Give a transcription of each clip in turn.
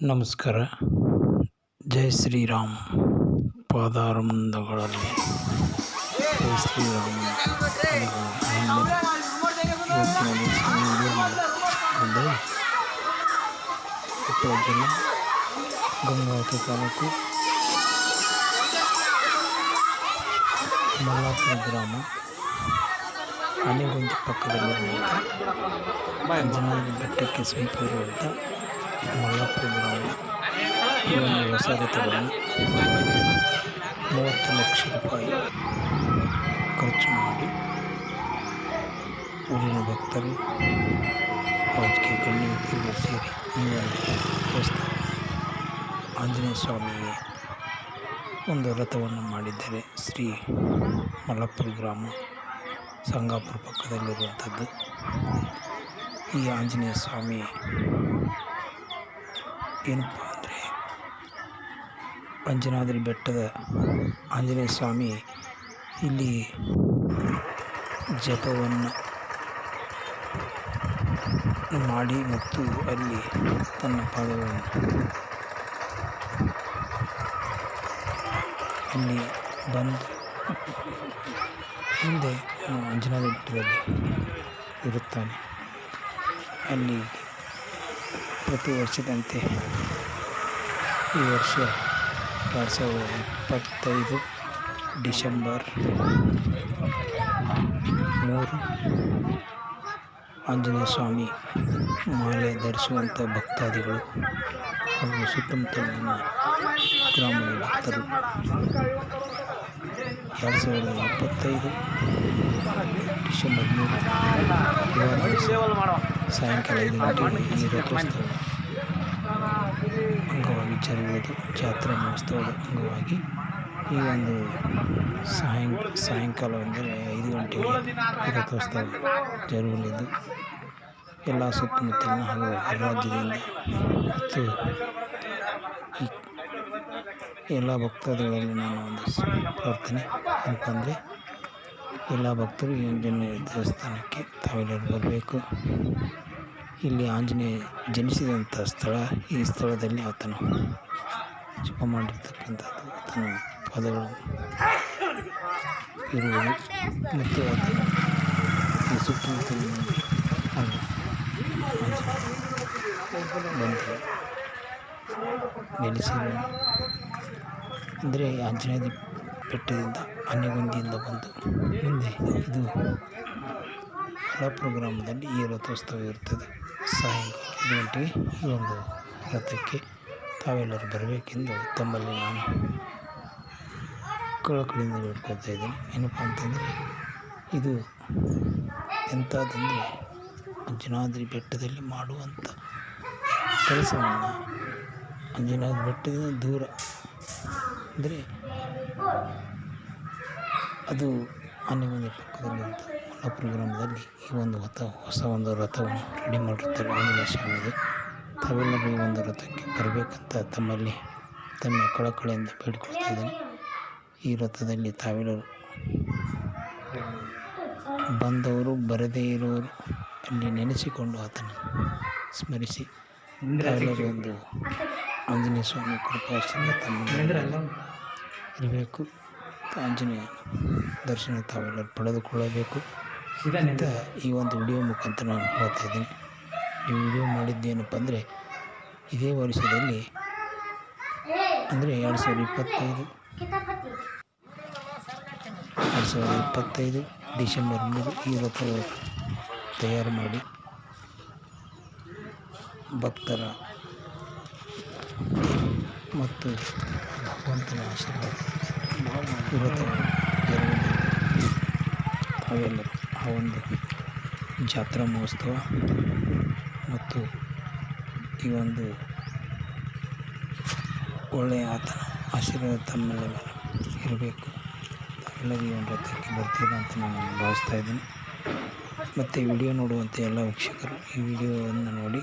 ನಮಸ್ಕಾರ. ಜೈ ಶ್ರೀರಾಮ್. ಪಾದಾರವಿಂದಗಳಲ್ಲಿ. ಜೈ ಶ್ರೀರಾಮ್. ಕೊಪ್ಪಳ ಜಿಲ್ಲೆ ಗಂಗಾವತಿ ತಾಲೂಕು. ಮಲ್ಲಾಪುರ ಗ್ರಾಮ. ಆನೆಗೊಂದಿ ಪಕ್ಕದಲ್ಲಿರುವಂಥ. ಬೆಟ್ಟಕ್ಕೆ ಸಮೀಪ ಇರುವಂಥ ಒಂದು ಹೊಸ ರಥವನ್ನು ಮೂವತ್ತು ಲಕ್ಷ ರೂಪಾಯಿ ಖರ್ಚು ಮಾಡಿ ಊರಿನ ಭಕ್ತರು ರಾಜಕೀಯ ಗಣ್ಯ ಸೇರಿ ದೇವಸ್ಥಾನ ಆಂಜನೇಯ ಸ್ವಾಮಿಗೆ ಒಂದು ರಥವನ್ನು ಮಾಡಿದ್ದಾರೆ ಶ್ರೀ ಮಲ್ಲಪುರ ಗ್ರಾಮ ಸಂಗಾಪುರ ಪಕ್ಕದಲ್ಲಿರುವಂಥದ್ದು. ಈ ಆಂಜನೇಯ ಸ್ವಾಮಿ ಏನಪ್ಪ ಅಂದರೆ ಅಂಜನಾದ್ರಿ ಬೆಟ್ಟದ ಆಂಜನೇಯ ಸ್ವಾಮಿ ಇಲ್ಲಿ ಜಪವನ್ನು ಮಾಡಿ ಮತ್ತು ಅಲ್ಲಿ ತನ್ನ ಪಾದಗಳನ್ನು ಅಲ್ಲಿ ಬಂದು ಹಿಂದೆ ಅಂಜನಾದ್ರಿ ಬೆಟ್ಟದಲ್ಲಿ ಇರುತ್ತಾನೆ. ಅಲ್ಲಿ ಪ್ರತಿ ವರ್ಷದಂತೆ ಈ ವರ್ಷ ಎರಡು ಸಾವಿರದ ಇಪ್ಪತ್ತೈದು ಡಿಸೆಂಬರ್ ಮೂರು ಆಂಜನೇಯ ಸ್ವಾಮಿ ಮಾಲೆ ಧರಿಸುವಂಥ ಭಕ್ತಾದಿಗಳು ಹಾಗೂ ಸುತ್ತಮುತ್ತಲಿನ ಗ್ರಾಮದ ಭಕ್ತರು. ಎರಡು ಸಾವಿರದ ಇಪ್ಪತ್ತೈದು ಡಿಸೆಂಬರ್ ಮೂರು ಸಾಯಂಕಾಲ ಐದು ಗಂಟೆಗೆ ನೀರು ಅಂಗವಾಗಿ ಜರುಗುವುದು ಜಾತ್ರೆ ಮಹೋತ್ಸವದ ಅಂಗವಾಗಿ ಈ ಒಂದು ಸಾಯಂ, ಸಾಯಂಕಾಲ ಅಂದರೆ ಐದು ಗಂಟೆಗೆ ರಥೋತ್ಸವ ಜರುಗಲಿದ್ದು, ಎಲ್ಲ ಸುತ್ತಮುತ್ತಲಿನ ಹಲವು ರಾಜ್ಯದಿಂದ ಮತ್ತು ಎಲ್ಲ ಭಕ್ತಾದಿಗಳಲ್ಲಿ ನಾನು ಒಂದು ಪ್ರಾರ್ಥನೆ ಅಂತಂದರೆ ಎಲ್ಲ ಭಕ್ತರು ಈ ಒಂದು ದೇವಸ್ಥಾನಕ್ಕೆ ತಾವೆಲ್ಲರೂ ಬರಬೇಕು. ಇಲ್ಲಿ ಆಂಜನೇಯ ಜನಿಸಿದಂಥ ಸ್ಥಳ, ಈ ಸ್ಥಳದಲ್ಲಿ ಆತನು ಜಪ ಮಾಡಿರ್ತಕ್ಕಂಥದ್ದು ಆತನ ಪದಗಳು ಇರುವುದು. ಮತ್ತು ಆತನು ಈ ಸುತ್ತಮುತ್ತಲಿನ ಹಾಗೂ ಬಂದು ನೆಲೆಸಿರುವ ಅಂದರೆ ಆಂಜನೇಯ ಬೆಟ್ಟದಿಂದ ಆನೆಗೊಂದಿಯಿಂದ ಬಂದು ಮುಂದೆ ಇದು ಮಲ್ಲಾಪುರ ಗ್ರಾಮದಲ್ಲಿ ಈ ರಥೋತ್ಸವ ಇರುತ್ತದೆ. ಸಾಯಂಕಾಲ ಐದು ಗಂಟೆಗೆ ಈ ಒಂದು ರಥಕ್ಕೆ ತಾವೆಲ್ಲರೂ ಬರಬೇಕೆಂದು ತಮ್ಮಲ್ಲಿ ನಾನು ಕಳಕಳಿಯಿಂದ ಬೇಡ್ಕೊಳ್ತಾ ಇದ್ದೇನೆ. ಏನಪ್ಪ ಅಂತಂದರೆ, ಇದು ಎಂಥದ್ದಂದರೆ ಅಂಜನಾದ್ರಿ ಬೆಟ್ಟದಲ್ಲಿ ಮಾಡುವಂಥ ಕೆಲಸವನ್ನು ಅಂಜನಾದ್ರಿ ಬೆಟ್ಟದಿಂದ ದೂರ ಅಂದರೆ ಅದು ಆನೆಗೊಂದಿ ಪಕ್ಕದಲ್ಲಿರುವಂಥ ಮಲ್ಲಾಪುರ ಗ್ರಾಮದಲ್ಲಿ ಈ ಒಂದು ಹೊಸ ಹೊಸ ಒಂದು ರಥವನ್ನು ರೆಡಿ ಮಾಡಿರ್ತಾರೆ ಆಂಜನೇಯ ಸ್ವಾಮಿಗೆ ತಾವೆಲ್ಲರೂ ಈ ಒಂದು ರಥಕ್ಕೆ ಬರಬೇಕಂತ ತಮ್ಮಲ್ಲಿ ತಮ್ಮ ಕಳಕಳಿಯಿಂದ ಬೇಡಿಕೊಳ್ತಾ ಇದ್ದೀನಿ. ಈ ರಥದಲ್ಲಿ ತಾವೆಲ್ಲರೂ ಬಂದವರು ಬರದೇ ಇರೋರು ಅಲ್ಲಿ ನೆನೆಸಿಕೊಂಡು ಆತನು ಸ್ಮರಿಸಿ ತಾವೆಲ್ಲರೂ ಒಂದು ಆಂಜನೇಯ ಸ್ವಾಮಿ ಕೃಪಾಶ್ರಮ ತಮ್ಮ ಇರಬೇಕು. ಆಂಜನೇಯ ದರ್ಶನ ತಾವೆಲ್ಲರೂ ಪಡೆದುಕೊಳ್ಳಬೇಕು. ಅಂತ ಈ ಒಂದು ವಿಡಿಯೋ ಮುಖಾಂತರ ನಾನು ಹೇಳ್ತಾ ಇದ್ದೀನಿ. ಈ ವಿಡಿಯೋ ಮಾಡಿದ್ದೇನಪ್ಪ ಅಂದರೆ, ಇದೇ ವರ್ಷದಲ್ಲಿ ಅಂದರೆ ಎರಡು ಸಾವಿರದ ಇಪ್ಪತ್ತೈದು, ಎರಡು ಸಾವಿರದ ಇಪ್ಪತ್ತೈದು ಡಿಸೆಂಬರ್ ಮೂರು ಈ ರಥ ತಯಾರು ಮಾಡಿ ಭಕ್ತರ ಮತ್ತು ಭಗವಂತನ ಆಶೀರ್ವಾದ. ಇರುತ್ತವೆ ತಾವೆಲ್ಲರೂ ಆ ಒಂದು ಜಾತ್ರಾ ಮಹೋತ್ಸವ ಮತ್ತು ಈ ಒಂದು ಒಳ್ಳೆಯ ಆತನ ಆಶೀರ್ವಾದ ತಮ್ಮೆಲ್ಲ ಮೇಲೆ ಇರಬೇಕು ಎಲ್ಲರಿಗೂ ಒಂದು ರಥಕ್ಕೆ ಬರ್ತೀರಾ ಅಂತ ನಾನು ಭಾವಿಸ್ತಾ ಇದ್ದೀನಿ. ಮತ್ತು ವಿಡಿಯೋ ನೋಡುವಂಥ ಎಲ್ಲ ವೀಕ್ಷಕರು ಈ ವಿಡಿಯೋವನ್ನು ನೋಡಿ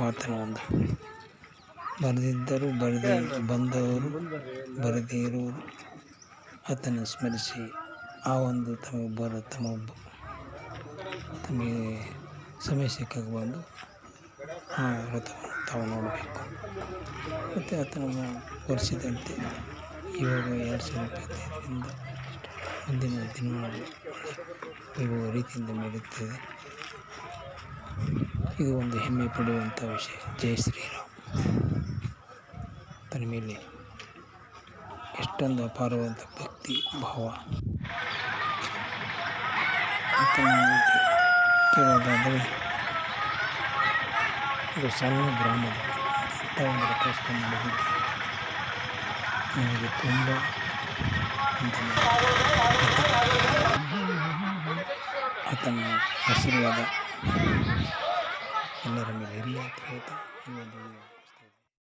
ಆತನ ಒಂದು ಬರೆದಿದ್ದರು ಬರೆದೇ ಬಂದವರು ಬರದೇ ಇರುವರು ಆತನ ಸ್ಮರಿಸಿ ಆ ಒಂದು ತಮಗೆ ಬರ ತಮ್ಮ ತಮಗೆ ಸಮಯ ಸಿಕ್ಕಾಗ ಬಂದು ಆ ವ್ರತವನ್ನು ತಾವು ನೋಡಬೇಕು. ಮತ್ತು ಆತನ ವರ್ಷದಂತೆ ಇವಾಗ ಎರಡು ಸಾವಿರದ ಇಪ್ಪತ್ತೈದರಿಂದ ಮುಂದಿನ ದಿನಗಳಲ್ಲಿ ಇವು ರೀತಿಯಿಂದ ನಡೆಯುತ್ತದೆ. ಇದು ಒಂದು ಹೆಮ್ಮೆ ಪಡೆಯುವಂಥ ವಿಷಯ. ಜಯ ಶ್ರೀರಾಮ್. ತನ್ನ ಮೇಲೆ ಎಷ್ಟೊಂದು ಅಪಾರವಾದಂಥ ಭಕ್ತಿ, ಭಾವ ಅಂತ ನಾವು ಕೇಳೋದಾದರೆ ಇದು ಸಣ್ಣ ಗ್ರಾಮದ ಇಂಥ ಒಂದು ರಥೋತ್ಸವ ನಡೆದಿದ್ದು ನನಗೆ ತುಂಬ ಅಂತ ಆತನ ಆಶೀರ್ವಾದ ಎಲ್ಲರ ಮೇಲೆ ಇರಲಿ ಅಂತ ಹೇಳ್ತಾ ಈ ಒಂದು